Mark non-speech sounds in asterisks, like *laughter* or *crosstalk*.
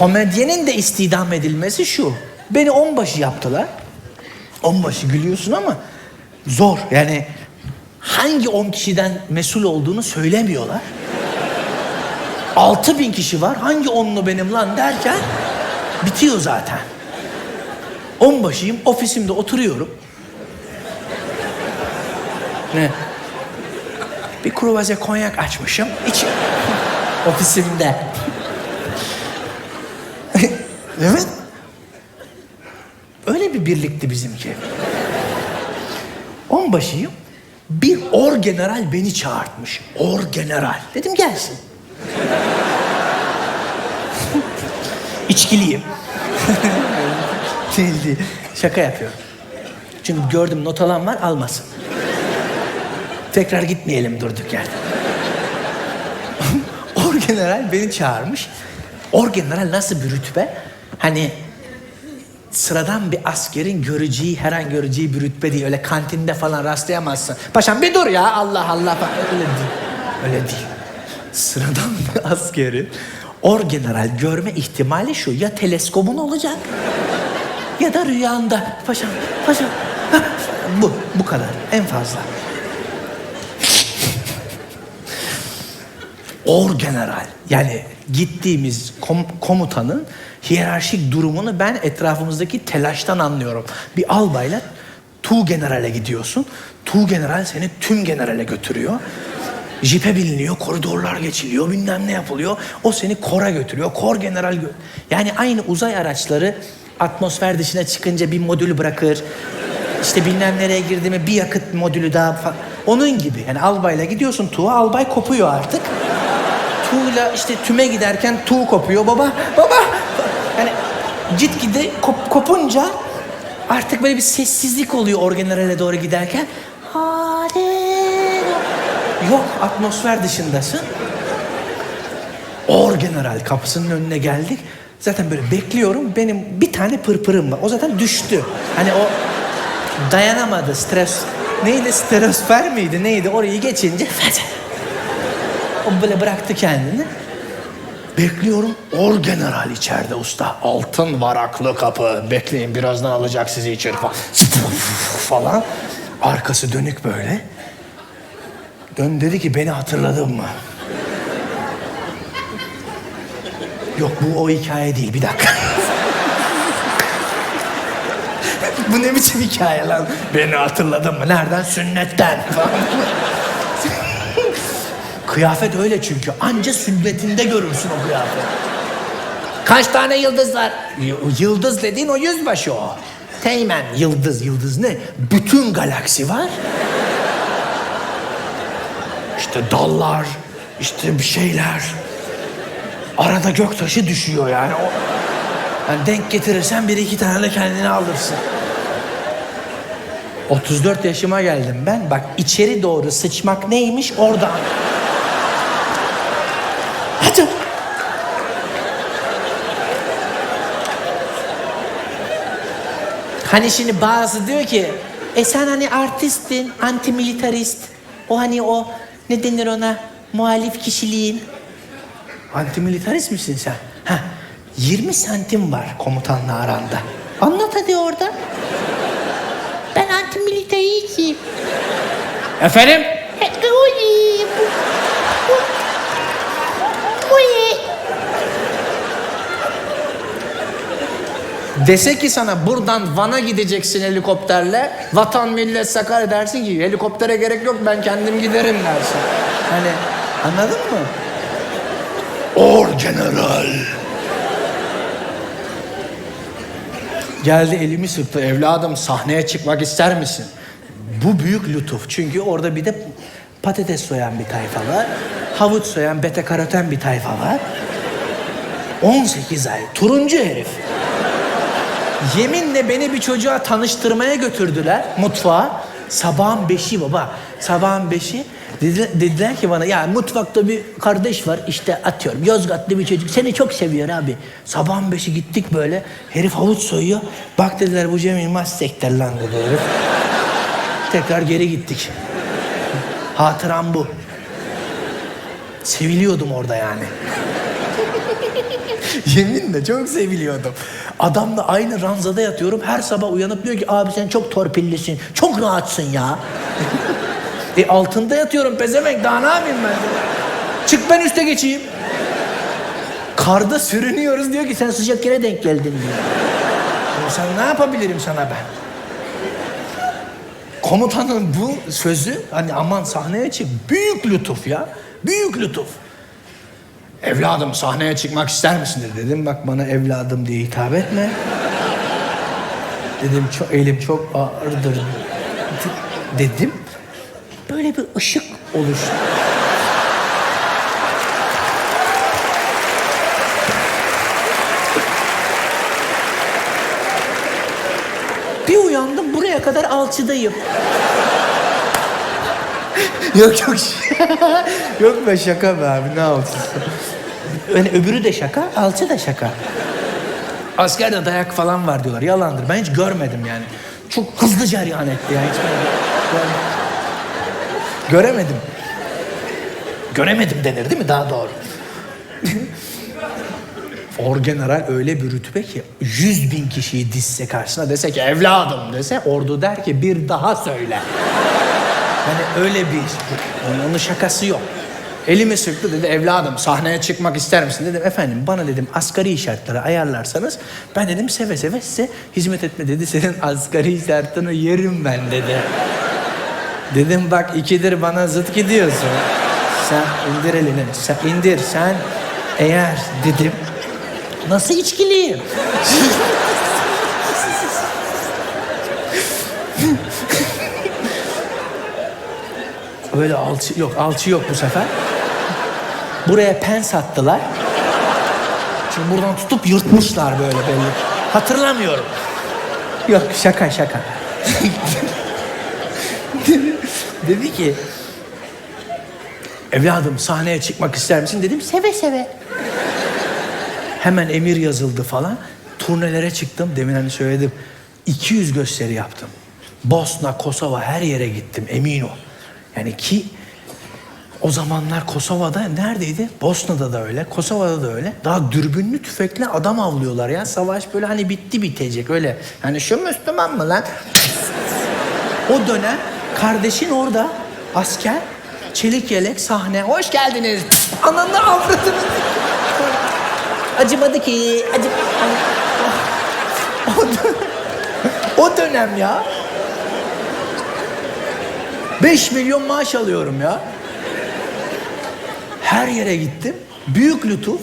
komedyenin de istidam edilmesi şu. Beni onbaşı yaptılar. Onbaşı gülüyorsun ama zor. Yani hangi on kişiden mesul olduğunu söylemiyorlar. Altı bin kişi var. Hangi onlu benim lan derken bitiyor zaten. Onbaşıyım. Ofisimde oturuyorum. Ne? Bir kruvaze konyak açmışım. İç... *laughs* Ofisimde. Evet. Öyle bir birlikti bizimki. Onbaşıyım. Bir orgeneral beni çağırtmış. Orgeneral. Dedim gelsin. İçkiliyim. *laughs* Değil. Şaka yapıyorum. Çünkü gördüm not alan var almasın. Tekrar gitmeyelim durduk yerde. *laughs* Orgeneral beni çağırmış. Orgeneral nasıl bir rütbe? Hani sıradan bir askerin göreceği, her an göreceği bir rütbe değil. Öyle kantinde falan rastlayamazsın. Paşam bir dur ya Allah Allah. Öyle değil. Öyle değil. Sıradan bir askerin orgeneral görme ihtimali şu. Ya teleskobun olacak ya da rüyanda. Paşam, paşam. Bu, bu kadar. En fazla. Orgeneral. Yani gittiğimiz kom- komutanın hiyerarşik durumunu ben etrafımızdaki telaştan anlıyorum. Bir albayla tu generale gidiyorsun. Tu general seni tüm generale götürüyor. Jipe biliniyor, koridorlar geçiliyor, bilmem ne yapılıyor. O seni kora götürüyor. Kor general gö- Yani aynı uzay araçları atmosfer dışına çıkınca bir modül bırakır. İşte bilmem nereye girdi mi bir yakıt modülü daha fa- Onun gibi. Yani albayla gidiyorsun tuğa, albay kopuyor artık. Tuğla işte tüme giderken tuğ kopuyor. Baba, baba. Yani gitgide kop, kopunca artık böyle bir sessizlik oluyor orgenerale doğru giderken. Hadi. Yok atmosfer dışındasın. Orgeneral kapısının önüne geldik. Zaten böyle bekliyorum. Benim bir tane pırpırım var. O zaten düştü. Hani o dayanamadı stres. Neydi stratosfer miydi neydi orayı geçince böyle bıraktı kendini. Bekliyorum. Orgeneral içeride usta. Altın varaklı kapı. Bekleyin birazdan alacak sizi içeri falan. falan. Arkası dönük böyle. Dön dedi ki beni hatırladın mı? Yok bu o hikaye değil bir dakika. *laughs* bu ne biçim hikaye lan? Beni hatırladın mı? Nereden? Sünnetten falan. Kıyafet öyle çünkü. Anca sünnetinde görürsün o kıyafet. Kaç tane yıldız var? Y- Yıldız dediğin o yüzbaşı o. Teğmen yıldız. Yıldız ne? Bütün galaksi var. İşte dallar, işte bir şeyler. Arada göktaşı düşüyor yani. O, yani denk getirirsen bir iki tane de kendine alırsın. 34 yaşıma geldim ben. Bak içeri doğru sıçmak neymiş oradan. Hadi. Hani şimdi bazı diyor ki e sen hani artistin, antimilitarist. O hani o ne denir ona muhalif kişiliğin. Antimilitarist misin sen? Ha, 20 santim var komutanla aranda. Anlat hadi orada. Ben antimilitaristim. Efendim? Dese ki sana buradan Van'a gideceksin helikopterle. Vatan millet sakar edersin ki helikoptere gerek yok ben kendim giderim dersin. Hani anladın mı? Orgeneral. Geldi elimi sıktı. Evladım sahneye çıkmak ister misin? Bu büyük lütuf. Çünkü orada bir de patates soyan bir tayfa var. Havuç soyan, beta karoten bir tayfa var. 18 ay. Turuncu herif. Yeminle beni bir çocuğa tanıştırmaya götürdüler mutfağa. Sabahın beşi baba. Sabahın beşi. Dediler, ki bana ya mutfakta bir kardeş var işte atıyorum Yozgatlı bir çocuk seni çok seviyor abi. Sabahın beşi gittik böyle herif havuç soyuyor. Bak dediler bu Cem Yılmaz sekter lan dedi herif. Tekrar geri gittik. Hatıram bu. Seviliyordum orada yani. Yeminle çok seviliyordum. Adamla aynı ranzada yatıyorum. Her sabah uyanıp diyor ki abi sen çok torpillisin. Çok rahatsın ya. *laughs* e altında yatıyorum pezevenk daha ne yapayım ben? Çık ben üste geçeyim. Karda sürünüyoruz diyor ki sen sıcak yere denk geldin diyor. Ya sen ne yapabilirim sana ben? Komutanın bu sözü hani aman sahneye çık büyük lütuf ya. Büyük lütuf. Evladım sahneye çıkmak ister misin dedi. Dedim bak bana evladım diye hitap etme. Dedim çok elim çok ağırdır dedim. Böyle bir ışık oluştu. Bir uyandım buraya kadar alçıdayım. Yok yok. yok be şaka be abi ne alçısı. Yani öbürü de şaka, alçı da şaka. Askerde dayak falan var diyorlar. Yalandır. Ben hiç görmedim yani. Çok hızlı cereyan etti yani. Hiç görmedim. Göremedim. Göremedim denir değil mi? Daha doğru. Orgeneral öyle bir rütbe ki yüz bin kişiyi dizse karşısına dese ki evladım dese ordu der ki bir daha söyle. Yani öyle bir onun, şakası yok. Elimi sıktı dedi evladım sahneye çıkmak ister misin dedim efendim bana dedim asgari şartları ayarlarsanız ben dedim seve seve size hizmet etme dedi *laughs* senin asgari şartını yerim ben dedi. Dedim bak ikidir bana zıt gidiyorsun. Sen indir elini. Sen indir. Sen eğer dedim. Nasıl içkiliyim? *laughs* Böyle alçı yok. Alçı yok bu sefer. Buraya pens attılar. Şimdi buradan tutup yırtmışlar böyle belli. Hatırlamıyorum. Yok şaka şaka. *laughs* Dedi ki evladım sahneye çıkmak ister misin dedim seve seve. Hemen emir yazıldı falan. Turnelere çıktım demin hani söyledim. 200 gösteri yaptım. Bosna, Kosova her yere gittim emin ol. Yani ki o zamanlar Kosova'da neredeydi? Bosna'da da öyle, Kosova'da da öyle. Daha dürbünlü tüfekle adam avlıyorlar ya. Savaş böyle hani bitti bitecek öyle. Hani şu Müslüman mı lan? O dönem kardeşin orada asker, çelik yelek, sahne. Hoş geldiniz. Ananı avradını. Acımadı ki. Acı... Dönem, *laughs* o dönem ya. 5 milyon maaş alıyorum ya. Her yere gittim. Büyük lütuf.